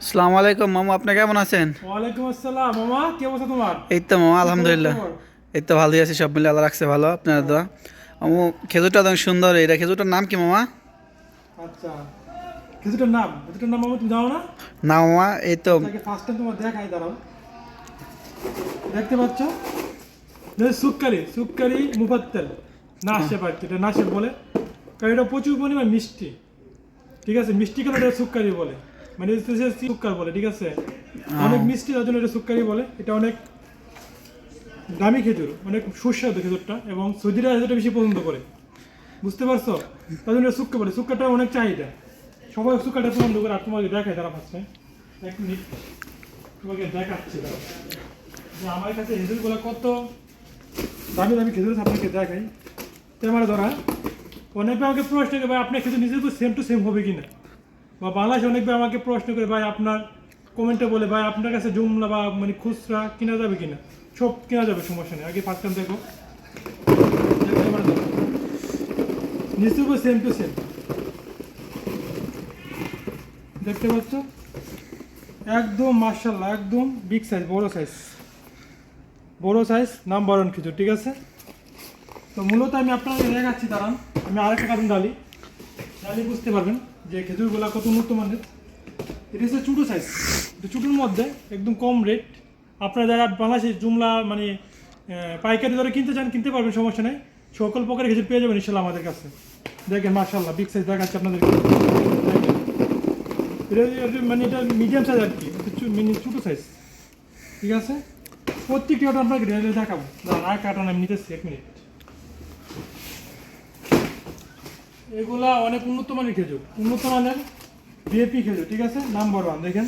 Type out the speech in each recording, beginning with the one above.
আসসালামু আলাইকুম মামু আপনি কেমন আছেন? ওয়ালাইকুম আসসালাম মামা কি অবস্থা তোমার? এই তো মামা আলহামদুলিল্লাহ। এই তো ভালোই আছি সব মিলে আল্লাহ রাখছে ভালো আপনার দোয়া। মামু খেজুরটা অনেক সুন্দর এটা খেজুরটার নাম কি মামা? আচ্ছা কিছুটার নাম কিছুটার নাম মামা তুমি জানো না? না মামা এই তো ফার্স্ট টাইম তোমার দেখাই দাঁড়াও। দেখতে পাচ্ছ? সুক্কারি সুক্কারি মুফাত্তেল নাশে পাচ্ছি এটা নাশে বলে। কারণ এটা প্রচুর পরিমাণ মিষ্টি। ঠিক আছে? মিষ্টি কেন এটা সুক্কারি বলে? মানে সুক্কার বলে ঠিক আছে? অনেক মিষ্টি তার জন্য এটা সুক্কারি বলে। এটা অনেক দামি খেজুর অনেক সুস্বাদু খেজুরটা এবং সৌদিরা বেশি পছন্দ করে। বুঝতে পারছ? তার জন্য সুক্কা বলে। সুক্কাটা অনেক চাহিদা। সবাই সুক্কাটা পছন্দ করে আর তোমাকে দেখায় তারা ফার্স্টে এক মিনিট। তোমাকে দেখাচ্ছি যে আমার কাছে খেজুরগুলো কত দামি দামি খেজুর আপনাকে দেখাই। ক্যামেরা ধরা। অনেকে আমাকে প্রশ্ন করে আপনার খেজুর নিজের সেম টু সেম হবে কিনা? বা বাংলাদেশে অনেকবার আমাকে প্রশ্ন করে, ভাই, আপনার কমেন্টে বলে, ভাই, আপনার কাছে জুমলা বা মানে খুচরা কেনা যাবে কিনা? সব কেনা যাবে, সমস্যা নেই। আগে ফার্স্ট দেখো। নিচে সেম টু সেম দেখতে পাচ্ছ? একদম মার্শাল্লাহ একদম বিগ সাইজ বড় সাইজ বড় সাইজ নাম্বার ওয়ান খেজুর, ঠিক আছে? তো মূলত আমি আপনাকে দেখাচ্ছি, দাঁড়ান। আমি আরেকটা কারণ ডালি ডালি বুঝতে পারবেন যে খেজুরগুলো কত উন্নত মানের। এটা হচ্ছে চুটো সাইজ তো চুটোর মধ্যে একদম কম রেট আপনারা যারা বাংলাদেশে জুমলা মানে পাইকারি দরে কিনতে চান কিনতে পারবেন সমস্যা নেই। সকল প্রকারের খেজুর পেয়ে যাবেন ইনশাল্লাহ আমাদের কাছে। দেখেন মার্শাল্লাহ বিগ সাইজ দেখাচ্ছে এটা মানে এটা মিডিয়াম সাইজ আর কি। মানে ছোটো সাইজ ঠিক আছে? প্রত্যেকটি অটো আপনাকে দেখাবো। দাঁড়ান, আর কাটান আমি নিতেছি এক মিনিট এগুলা অনেক উন্নত মানের খেজুর। উন্নত মানের বিএপি খেজুর, ঠিক আছে? নাম্বার ওয়ান দেখেন।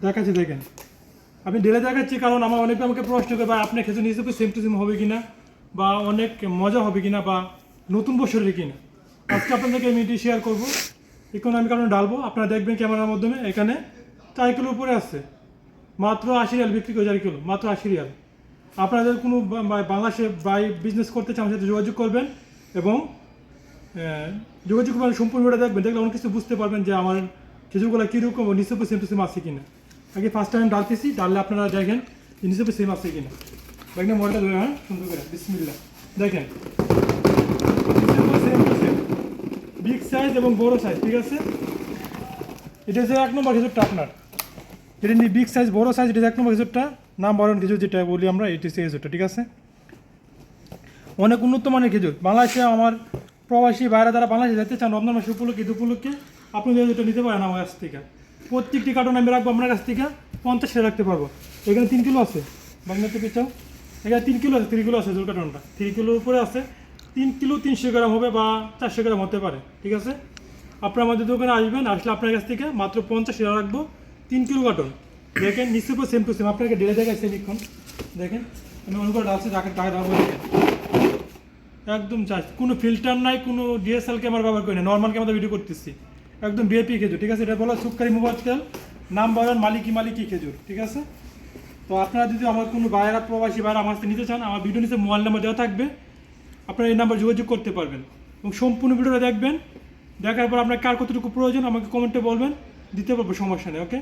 দেখাচ্ছি, দেখেন। আমি ডেলে দেখাচ্ছি, কারণ আমার অনেকে আমাকে প্রশ্ন করে বা আপনার খেজুর হিসেবে সেম টু সেম হবে কিনা? বা অনেক মজা হবে কিনা? বা নতুন বছরের কিনা? আজকে আপনাদেরকে আমি এটি শেয়ার করব। এখন আমি কারণ ডালবো আপনারা দেখবেন ক্যামেরার মাধ্যমে এখানে চার কিলো উপরে আছে। মাত্র আশি রিয়াল বিক্রি করে, চার কিলো। মাত্র আশি রিয়াল। আপনাদের কোনো বা- বা- বাংলাদেশে বাই বিজনেস করতে চান সাথে যোগাযোগ করবেন এবং যোগাযোগ করবেন সম্পূর্ণ ভিডিও দেখবেন, দেখলে অনেক কিছু বুঝতে পারবেন যে আমার খেজুরগুলো কীরকম নিচে সেম টু সেম আছে কিনা। আগে ফার্স্ট টাইম ডালতেছি ডাললে আপনারা দেখেন যে সেম আছে কিনা। দেখেন মলটা ধরে হ্যাঁ সুন্দর করে বিসমিল্লা দেখেন। বিগ সাইজ এবং বড় সাইজ ঠিক আছে? এটা হচ্ছে এক নম্বর খেজুরটা আপনার। এটা নিয়ে বিগ সাইজ বড় সাইজ এটা এক নম্বর খেজুরটা। নাম ওয়ান খেজুর যেটা বলি আমরা, এটি হচ্ছে খেজুরটা, ঠিক আছে? অনেক উন্নত মানের খেজুর। বাংলাদেশে আমার প্রবাসী বাইরে যারা বাংলাদেশে যেতে চান, রমজান মাসে উপলক্ষে উপলক্ষে, আপনি যেটা নিতে পারেন আমার কাছ থেকে। প্রত্যেকটি কার্টন আমি রাখব আপনার কাছ থেকে, পঞ্চাশ রাখতে পারব। এখানে তিন কিলো আছে। বাংলা বাংলাতে পিছাও এখানে তিন কিলো আছে থ্রি কিলো আছে জোর কার্টনটা। থ্রি কিলোর উপরে আছে, তিন কিলো তিনশো গ্রাম হবে বা চারশো গ্রাম হতে পারে। ঠিক আছে? আপনার আমাদের দোকানে আসবেন, আসলে আপনার কাছ থেকে মাত্র পঞ্চাশ টাকা রাখব, তিন কিলো কার্টন। দেখেন নিশ্চয় সেম টু সেম আপনাকে ডেলে দেখায় সেমিক্ষণ দেখেন, আমি অনুকূল ডালছি টাকা টাকা ডালবো দেখেন একদম চার্জ কোনো ফিল্টার নাই, কোনো ডিএসএল ক্যামেরা ব্যবহার করি না নর্মাল ক্যামেরা ভিডিও করতেছি। একদম বিএপি খেজুর, ঠিক আছে? এটা বলা সুকারি মোবাইল তেল নাম বলেন মালিকি মালিকি খেজুর, ঠিক আছে? তো আপনারা যদি আমার কোনো বাইরা প্রবাসী বাইরা আমার কাছে নিতে চান, আমার ভিডিও নিচে মোবাইল নাম্বার দেওয়া থাকবে। আপনারা এই নাম্বার যোগাযোগ করতে পারবেন। এবং সম্পূর্ণ ভিডিওটা দেখবেন। দেখার পর আপনার কার কতটুকু প্রয়োজন, আমাকে কমেন্টে বলবেন। দিতে পারব, সমস্যা নেই ওকে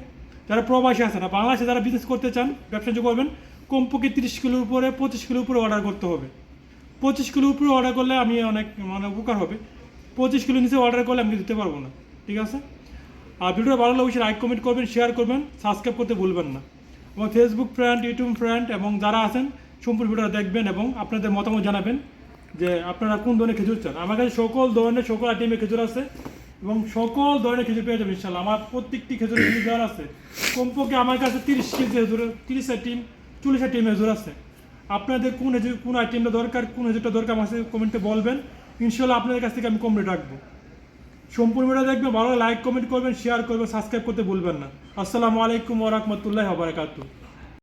যারা প্রবাসী আছে না বাংলাদেশে যারা বিজনেস করতে চান, ব্যবসা করবেন, কমপক্ষে তিরিশ কিলোর উপরে, পঁচিশ কিলোর উপরে অর্ডার করতে হবে। পঁচিশ কিলো উপরে অর্ডার করলে আমি অনেক মানে উপকার হবে। পঁচিশ কিলো নিচে অর্ডার করলে আমি দিতে পারব না, ঠিক আছে? আর ভিডিও ভালো অবশ্যই লাইক কমেন্ট করবেন শেয়ার করবেন সাবস্ক্রাইব করতে ভুলবেন না। এবং ফেসবুক ফ্রেন্ড ইউটিউব ফ্রেন্ড এবং যারা আছেন, সম্পূর্ণ ভিডিওটা দেখবেন এবং আপনাদের মতামত জানাবেন যে আপনারা কোন ধরনের খেজুর চান। আমার কাছে সকল ধরনের, সকল আইটেমের খেজুর আছে এবং সকল ধরনের খেজুর পেয়ে যাবেন ইনশাল্লাহ আমার প্রত্যেকটি খেজুর খেজুর আছে। কমপক্ষে আমার কাছে তিরিশ কেজি খেজুর, তিরিশ আইটেম চল্লিশ আইটেম খেজুর আছে। আপনাদের কোন কোন আইটেমটা দরকার, কোন হেজুরটা দরকার আমার সাথে কমেন্টে বলবেন। ইনশাল্লাহ আপনাদের কাছ থেকে আমি কম রেট রাখব। সম্পূর্ণ ভিডিও দেখবেন ভালো লাইক কমেন্ট করবেন শেয়ার করবেন সাবস্ক্রাইব করতে ভুলবেন না। আসসালামু আলাইকুম ওরহমতুল্লাহ বারাকাতু